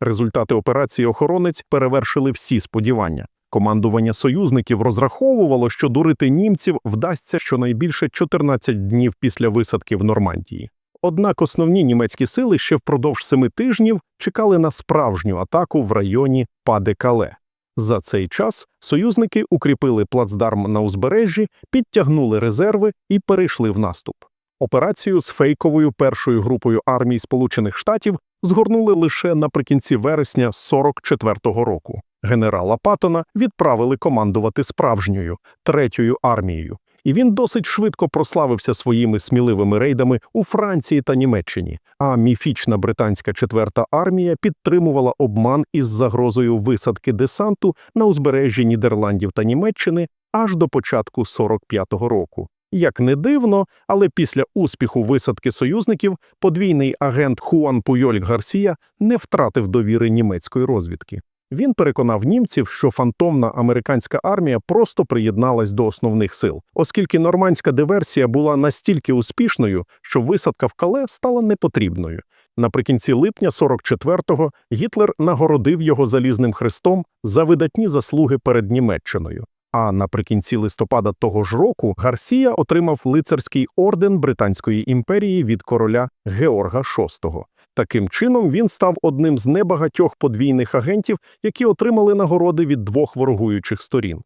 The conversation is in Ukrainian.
Результати операції охоронець перевершили всі сподівання. Командування союзників розраховувало, що дурити німців вдасться щонайбільше 14 днів після висадки в Нормандії. Однак основні німецькі сили ще впродовж семи тижнів чекали на справжню атаку в районі Паде-Кале. За цей час союзники укріпили плацдарм на узбережжі, підтягнули резерви і перейшли в наступ. Операцію з фейковою першою групою армій Сполучених Штатів згорнули лише наприкінці вересня 44-го року. Генерала Паттона відправили командувати справжньою третьою армією, і він досить швидко прославився своїми сміливими рейдами у Франції та Німеччині. А міфічна британська четверта армія підтримувала обман із загрозою висадки десанту на узбережжі Нідерландів та Німеччини аж до початку 45-го року. Як не дивно, але після успіху висадки союзників подвійний агент Хуан Пуйоль Гарсія не втратив довіри німецької розвідки. Він переконав німців, що фантомна американська армія просто приєдналась до основних сил, оскільки нормандська диверсія була настільки успішною, що висадка в Кале стала непотрібною. Наприкінці липня 44-го Гітлер нагородив його залізним хрестом за видатні заслуги перед Німеччиною. А наприкінці листопада того ж року Гарсія отримав лицарський орден Британської імперії від короля Георга VI. Таким чином він став одним з небагатьох подвійних агентів, які отримали нагороди від двох ворогуючих сторін.